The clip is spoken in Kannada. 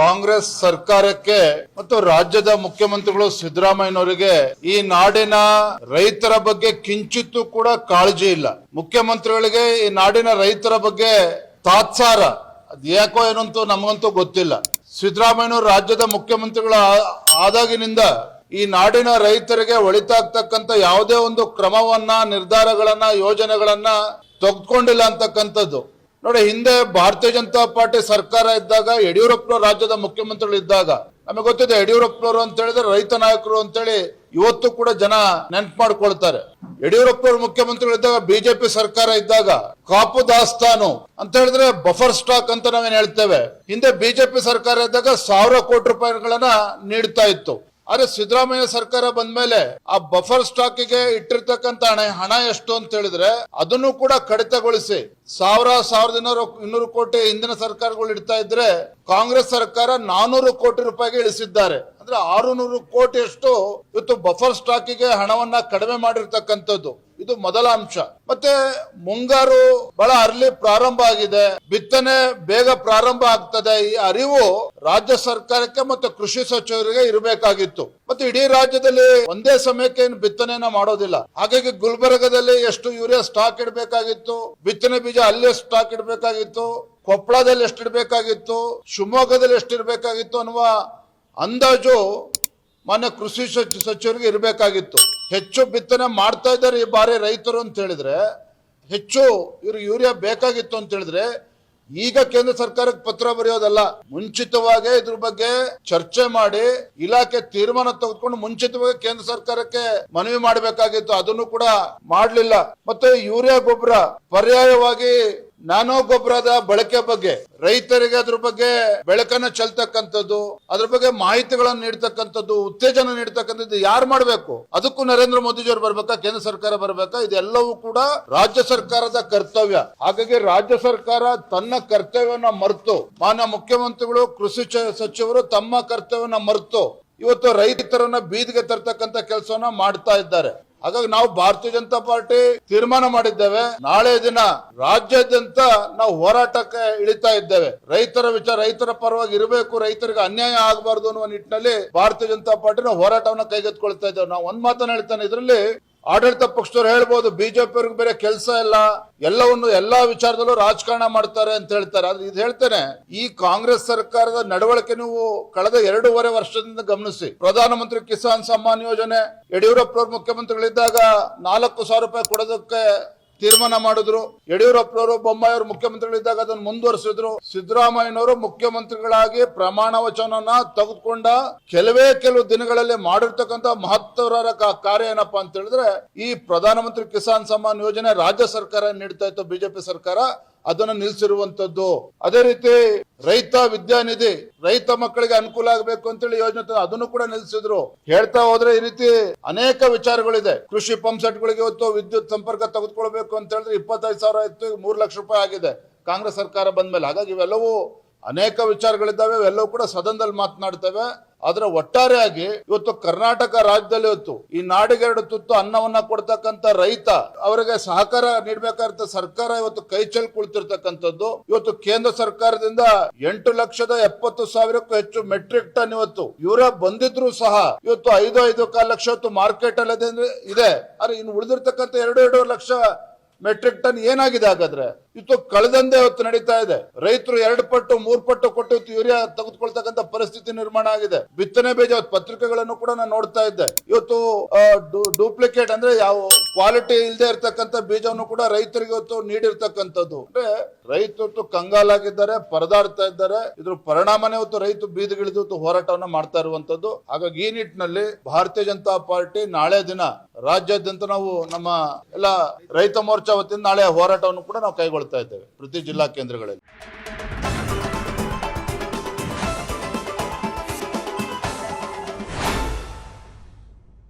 ಕಾಂಗ್ರೆಸ್ ಸರ್ಕಾರಕ್ಕೆ ಮತ್ತು ರಾಜ್ಯದ ಮುಖ್ಯಮಂತ್ರಿಗಳು ಸಿದ್ದರಾಮಯ್ಯನವರಿಗೆ ಈ ನಾಡಿನ ರೈತರ ಬಗ್ಗೆ ಕಿಂಚಿತ್ತೂ ಕೂಡ ಕಾಳಜಿ ಇಲ್ಲ. ಮುಖ್ಯಮಂತ್ರಿಗಳಿಗೆ ಈ ನಾಡಿನ ರೈತರ ಬಗ್ಗೆ ತಾತ್ಸಾರ. ಅದ್ ಯಾಕೋ ಏನಂತೂ ನಮಗಂತೂ ಗೊತ್ತಿಲ್ಲ. ಸಿದ್ದರಾಮಯ್ಯನವರು ರಾಜ್ಯದ ಮುಖ್ಯಮಂತ್ರಿಗಳ ಆದಾಗಿನಿಂದ ಈ ನಾಡಿನ ರೈತರಿಗೆ ಒಳಿತಾಗ್ತಕ್ಕಂಥ ಯಾವುದೇ ಒಂದು ಕ್ರಮವನ್ನ, ನಿರ್ಧಾರಗಳನ್ನ, ಯೋಜನೆಗಳನ್ನ ತೆಗೆದುಕೊಂಡಿಲ್ಲ ಅಂತಕ್ಕಂಥದ್ದು. ನೋಡಿ, ಹಿಂದೆ ಭಾರತೀಯ ಜನತಾ ಪಾರ್ಟಿ ಸರ್ಕಾರ ಇದ್ದಾಗ ಯಡಿಯೂರಪ್ಪನವರು ರಾಜ್ಯದ ಮುಖ್ಯಮಂತ್ರಿಗಳು ಇದ್ದಾಗ ನಮಗೆ ಗೊತ್ತಿದೆ ಯಡಿಯೂರಪ್ಪನವರು ಅಂತ ಹೇಳಿದ್ರೆ ರೈತ ನಾಯಕರು ಅಂತೇಳಿ ಇವತ್ತು ಕೂಡ ಜನ ನೆನ್ಪು ಮಾಡ್ಕೊಳ್ತಾರೆ. ಯಡಿಯೂರಪ್ಪನವರು ಮುಖ್ಯಮಂತ್ರಿಗಳಿದ್ದಾಗ ಬಿಜೆಪಿ ಸರ್ಕಾರ ಇದ್ದಾಗ ಕಾಪು ದಾಸ್ತಾನು ಅಂತ ಹೇಳಿದ್ರೆ ಬಫರ್ ಸ್ಟಾಕ್ ಅಂತ ನಾವೇನ್ ಹೇಳ್ತೇವೆ. ಹಿಂದೆ ಬಿಜೆಪಿ ಸರ್ಕಾರ ಇದ್ದಾಗ ಸಾವಿರ ಕೋಟಿ ರೂಪಾಯಿಗಳನ್ನ ನೀಡ್ತಾ ಇತ್ತು. ಆದ್ರೆ ಸಿದ್ದರಾಮಯ್ಯ ಸರ್ಕಾರ ಬಂದ ಮೇಲೆ ಆ ಬಫರ್ ಸ್ಟಾಕಿಗೆ ಇಟ್ಟಿರ್ತಕ್ಕಂತ ಹಣ ಹಣ ಎಷ್ಟು ಅಂತ ಹೇಳಿದ್ರೆ ಅದನ್ನು ಕೂಡ ಕಡಿತಗೊಳಿಸಿ ಸಾವಿರ, ಸಾವಿರದ ಇನ್ನೂರು ಕೋಟಿ ಹಿಂದಿನ ಸರ್ಕಾರಗಳು ಇಡ್ತಾ ಇದ್ರೆ ಕಾಂಗ್ರೆಸ್ ಸರ್ಕಾರ ನಾನೂರು ಕೋಟಿ ರೂಪಾಯಿಗೆ ಇಳಿಸಿದ್ದಾರೆ. ಅಂದ್ರೆ ಆರುನೂರು ಕೋಟಿಯಷ್ಟು ಇವತ್ತು ಬಫರ್ ಸ್ಟಾಕಿಗೆ ಹಣವನ್ನ ಕಡಿಮೆ ಮಾಡಿರ್ತಕ್ಕಂಥದ್ದು. ಇದು ಮೊದಲ ಅಂಶ. ಮತ್ತೆ ಮುಂಗಾರು ಬಹಳ ಅರ್ಲಿ ಪ್ರಾರಂಭ ಆಗಿದೆ. ಬಿತ್ತನೆ ಬೇಗ ಪ್ರಾರಂಭ ಆಗ್ತದೆ. ಈ ಅರಿವು ರಾಜ್ಯ ಸರ್ಕಾರಕ್ಕೆ ಮತ್ತು ಕೃಷಿ ಸಚಿವರಿಗೆ ಇರಬೇಕಾಗಿತ್ತು. ಮತ್ತೆ ಇಡೀ ರಾಜ್ಯದಲ್ಲಿ ಒಂದೇ ಸಮಯಕ್ಕೆ ಏನು ಬಿತ್ತನೆಯನ್ನ ಮಾಡೋದಿಲ್ಲ. ಹಾಗಾಗಿ ಗುಲ್ಬರ್ಗದಲ್ಲಿ ಎಷ್ಟು ಯೂರಿಯಾ ಸ್ಟಾಕ್ ಇಡಬೇಕಾಗಿತ್ತು. ಬಿತ್ತನೆ ಬೀಜ ಅಲ್ಲೇ ಸ್ಟಾಕ್ ಇಡಬೇಕಾಗಿತ್ತು. ಕೊಪ್ಪಳದಲ್ಲಿ ಎಷ್ಟು ಇಡಬೇಕಾಗಿತ್ತು. ಶಿವಮೊಗ್ಗದಲ್ಲಿ ಎಷ್ಟು ಇಡಬೇಕಾಗಿತ್ತು ಅನ್ನುವ ಅಂದಾಜು ಮಾನ್ಯ ಕೃಷಿ ಸಚಿ- ಸಚಿವರಿಗೆ ಇರಬೇಕಾಗಿತ್ತು. ಹೆಚ್ಚು ಬಿತ್ತನೆ ಮಾಡ್ತಾ ಇದ್ದಾರೆ ಈ ಬಾರಿ ರೈತರು ಅಂತ ಹೇಳಿದ್ರೆ, ಹೆಚ್ಚು ಇವ್ರಿಗೆ ಯೂರಿಯಾ ಬೇಕಾಗಿತ್ತು ಅಂತ ಹೇಳಿದ್ರೆ, ಈಗ ಕೇಂದ್ರ ಸರ್ಕಾರಕ್ಕೆ ಪತ್ರ ಬರೆಯೋದಲ್ಲ. ಮುಂಚಿತವಾಗಿ ಇದ್ರ ಬಗ್ಗೆ ಚರ್ಚೆ ಮಾಡಿ ಇಲಾಖೆ ತೀರ್ಮಾನ ತೆಗೆದುಕೊಂಡು ಮುಂಚಿತವಾಗಿ ಕೇಂದ್ರ ಸರ್ಕಾರಕ್ಕೆ ಮನವಿ ಮಾಡಬೇಕಾಗಿತ್ತು. ಅದನ್ನು ಕೂಡ ಮಾಡಲಿಲ್ಲ. ಮತ್ತೆ ಯೂರಿಯಾ ಗೊಬ್ಬರ ಪರ್ಯಾಯವಾಗಿ ನ್ಯಾನೋ ಗೊಬ್ಬರದ ಬಳಕೆ ಬಗ್ಗೆ, ರೈತರಿಗೆ ಅದ್ರ ಬಗ್ಗೆ ಬೆಳಕನ್ನ ಚೆಲ್ತಕ್ಕಂಥದ್ದು, ಅದ್ರ ಬಗ್ಗೆ ಮಾಹಿತಿಗಳನ್ನು ನೀಡ್ತಕ್ಕಂಥದ್ದು, ಉತ್ತೇಜನ ನೀಡ್ತಕ್ಕಂಥದ್ದು ಯಾರು ಮಾಡಬೇಕು? ಅದಕ್ಕೂ ನರೇಂದ್ರ ಮೋದಿಜಿಯವರು ಬರ್ಬೇಕಾ, ಕೇಂದ್ರ ಸರ್ಕಾರ ಬರ್ಬೇಕಾ? ಇದೆಲ್ಲವೂ ಕೂಡ ರಾಜ್ಯ ಸರ್ಕಾರದ ಕರ್ತವ್ಯ. ಹಾಗಾಗಿ ರಾಜ್ಯ ಸರ್ಕಾರ ತನ್ನ ಕರ್ತವ್ಯವನ್ನ ಮರೆತು, ಮಾನ್ಯ ಮುಖ್ಯಮಂತ್ರಿಗಳು, ಕೃಷಿ ಸಚಿವರು ತಮ್ಮ ಕರ್ತವ್ಯವನ್ನ ಮರೆತು, ಇವತ್ತು ರೈತರನ್ನ ಬೀದಿಗೆ ತರ್ತಕ್ಕಂಥ ಕೆಲಸವನ್ನ ಮಾಡ್ತಾ ಇದ್ದಾರೆ. ಹಾಗಾಗಿ ನಾವು ಭಾರತೀಯ ಜನತಾ ಪಾರ್ಟಿ ತೀರ್ಮಾನ ಮಾಡಿದ್ದೇವೆ. ನಾಳೆ ದಿನ ರಾಜ್ಯಾದ್ಯಂತ ನಾವು ಹೋರಾಟಕ್ಕೆ ಇಳಿತಾ ಇದ್ದೇವೆ. ರೈತರ ವಿಚಾರ, ರೈತರ ಪರವಾಗಿ ಇರಬೇಕು, ರೈತರಿಗೆ ಅನ್ಯಾಯ ಆಗಬಾರದು ಅನ್ನುವ ನಿಟ್ಟಿನಲ್ಲಿ ಭಾರತೀಯ ಜನತಾ ಪಾರ್ಟಿ ನಾವು ಹೋರಾಟವನ್ನ ಕೈಗೆತ್ತಿಕೊಳ್ತಾ ಇದ್ದೇವೆ. ನಾವು ಒಂದ್ ಮಾತನ್ನ ಹೇಳ್ತಾನೆ, ಇದರಲ್ಲಿ ಆಡಳಿತ ಪಕ್ಷದವ್ರು ಹೇಳ್ಬೋದು ಬಿಜೆಪಿ ಅವ್ರಿಗೆ ಬೇರೆ ಕೆಲಸ ಇಲ್ಲ. ಎಲ್ಲವನ್ನು ಎಲ್ಲಾ ವಿಚಾರದಲ್ಲೂ ರಾಜಕಾರಣ ಮಾಡ್ತಾರೆ ಅಂತ ಹೇಳ್ತಾರೆ. ಆದ್ರೆ ಇದು ಹೇಳ್ತೇನೆ, ಈ ಕಾಂಗ್ರೆಸ್ ಸರ್ಕಾರದ ನಡವಳಿಕೆ ನೀವು ಕಳೆದ ಎರಡೂವರೆ ವರ್ಷದಿಂದ ಗಮನಿಸಿ. ಪ್ರಧಾನಮಂತ್ರಿ ಕಿಸಾನ್ ಸಮ್ಮಾನ್ ಯೋಜನೆ ಯಡಿಯೂರಪ್ಪ ಮುಖ್ಯಮಂತ್ರಿಗಳಿದ್ದಾಗ ನಾಲ್ಕು ಸಾವಿರ ರೂಪಾಯಿ ಕೊಡೋದಕ್ಕೆ ತೀರ್ಮಾನ ಮಾಡಿದ್ರು. ಯಡಿಯೂರಪ್ಪನವರು, ಬೊಮ್ಮಾಯಿಯವರು ಮುಖ್ಯಮಂತ್ರಿಗಳಿದ್ದಾಗ ಅದನ್ನು ಮುಂದುವರಿಸಿದ್ರು. ಸಿದ್ದರಾಮಯ್ಯನವರು ಮುಖ್ಯಮಂತ್ರಿಗಳಾಗಿ ಪ್ರಮಾಣ ವಚನವನ್ನ ತೆಗೆದುಕೊಂಡ ಕೆಲವೇ ಕೆಲವು ದಿನಗಳಲ್ಲಿ ಮಾಡಿರ್ತಕ್ಕಂಥ ಮಹತ್ವರ ಕಾರ್ಯ ಏನಪ್ಪಾ ಅಂತ ಹೇಳಿದ್ರೆ, ಈ ಪ್ರಧಾನಮಂತ್ರಿ ಕಿಸಾನ್ ಸಮ್ಮಾನ್ ಯೋಜನೆ ರಾಜ್ಯ ಸರ್ಕಾರ ನೀಡ್ತಾ ಇತ್ತು, ಬಿಜೆಪಿ ಸರ್ಕಾರ. ಅದನ್ನು ನಿಲ್ಸಿರುವಂತದ್ದು. ಅದೇ ರೀತಿ ರೈತ ವಿದ್ಯಾನಿಧಿ, ರೈತ ಮಕ್ಕಳಿಗೆ ಅನುಕೂಲ ಆಗಬೇಕು ಅಂತೇಳಿ ಯೋಜನೆ. ಅದನ್ನು ಕೂಡ ನಿಲ್ಲಿಸಿದ್ರು ಹೇಳ್ತಾ ಹೋದ್ರೆ ಈ ರೀತಿ ಅನೇಕ ವಿಚಾರಗಳಿದೆ. ಕೃಷಿ ಪಂಪ್ ಸೆಟ್ಗಳಿಗೆ ಇವತ್ತು ವಿದ್ಯುತ್ ಸಂಪರ್ಕ ತೆಗೆದುಕೊಳ್ಬೇಕು ಅಂತ ಹೇಳಿದ್ರೆ ಇಪ್ಪತ್ತೈದು ಸಾವಿರ ಇತ್ತು, ಮೂರು ಲಕ್ಷ ರೂಪಾಯಿ ಆಗಿದೆ. ಕಾಂಗ್ರೆಸ್ ಸರ್ಕಾರ ಬಂದ್ಮೇಲೆ. ಹಾಗಾಗಿ ಇವೆಲ್ಲವೂ ಅನೇಕ ವಿಚಾರಗಳಿದ್ದಾವೆ, ಇವೆಲ್ಲವೂ ಕೂಡ ಸದನದಲ್ಲಿ ಮಾತನಾಡ್ತೇವೆ. ಆದ್ರೆ ಒಟ್ಟಾರೆಯಾಗಿ ಇವತ್ತು ಕರ್ನಾಟಕ ರಾಜ್ಯದಲ್ಲಿ ಇವತ್ತು ಈ ನಾಡಿಗೆರಡು ತುತ್ತು ಅನ್ನವನ್ನ ಕೊಡ್ತಕ್ಕಂತ ರೈತ ಅವರಿಗೆ ಸಹಕಾರ ನೀಡಬೇಕಾದ ಸರ್ಕಾರ ಇವತ್ತು ಕೈ ಚೆಲ್ ಕುಳಿತಿರ್ತಕ್ಕಂಥದ್ದು. ಇವತ್ತು ಕೇಂದ್ರ ಸರ್ಕಾರದಿಂದ ಎಂಟು ಲಕ್ಷದ ಎಪ್ಪತ್ತು ಸಾವಿರಕ್ಕೂ ಹೆಚ್ಚು ಮೆಟ್ರಿಕ್ ಟನ್ ಇವತ್ತು ಇವರ ಬಂದಿದ್ರು ಸಹ ಇವತ್ತು ಐದು ಐದು ಕಾಲು ಲಕ್ಷ ಇವತ್ತು ಮಾರ್ಕೆಟ್ ಅಲ್ಲಿ ಇದೆ ಅಂದ್ರೆ ಇದೆ. ಆದ್ರೆ ಇನ್ನು ಉಳಿದಿರ್ತಕ್ಕಂಥ ಎರಡು ಎರಡು ಲಕ್ಷ ಮೆಟ್ರಿಕ್ ಟನ್ ಏನಾಗಿದೆ ಹಾಗಾದ್ರೆ? ಇವತ್ತು ಕಳೆದಂದೇ ಇವತ್ತು ನಡೀತಾ ಇದೆ. ರೈತರು ಎರಡು ಪಟ್ಟು, ಮೂರು ಪಟ್ಟು ಕೊಟ್ಟು ಯೂರಿಯಾ ತೆಗೆದುಕೊಳ್ತಕ್ಕಂತ ಪರಿಸ್ಥಿತಿ ನಿರ್ಮಾಣ ಆಗಿದೆ. ಬಿತ್ತನೆ ಬೀಜ ಪತ್ರಿಕೆಗಳನ್ನು ಕೂಡ ನಾನು ನೋಡ್ತಾ ಇದ್ದೆ. ಇವತ್ತು ಡೂಪ್ಲಿಕೇಟ್ ಅಂದ್ರೆ ಯಾವ ಕ್ವಾಲಿಟಿ ಇಲ್ಲದೆ ಇರತಕ್ಕಂತ ಬೀಜವನ್ನು ಕೂಡ ರೈತರಿಗೆ ಇವತ್ತು ನೀಡಿರ್ತಕ್ಕಂಥದ್ದು. ಅಂದ್ರೆ ರೈತರು ಕಂಗಾಲಾಗಿದ್ದಾರೆ, ಪರದಾಡ್ತಾ ಇದ್ದಾರೆ. ಇದ್ರ ಪರಿಣಾಮನೇ ಇವತ್ತು ರೈತ ಬೀದಿಗಿಳಿದು ಹೋರಾಟವನ್ನ ಮಾಡ್ತಾ ಇರುವಂತದ್ದು ಹಾಗಾಗಿ ಈ ನಿಟ್ಟಿನಲ್ಲಿ ಭಾರತೀಯ ಜನತಾ ಪಾರ್ಟಿ ನಾಳೆ ದಿನ, ರಾಜ್ಯಾದ್ಯಂತ ನಾವು ನಮ್ಮ ಎಲ್ಲ ರೈತ ಮೋರ್ಚಾ ವತಿಯಿಂದ ನಾಳೆ ಹೋರಾಟವನ್ನು ಕೂಡ ನಾವು ಕೊಡ್ತಾ ಇದ್ದೇವೆ. ಪ್ರತಿ ಜಿಲ್ಲಾ ಕೇಂದ್ರಗಳಲ್ಲಿ.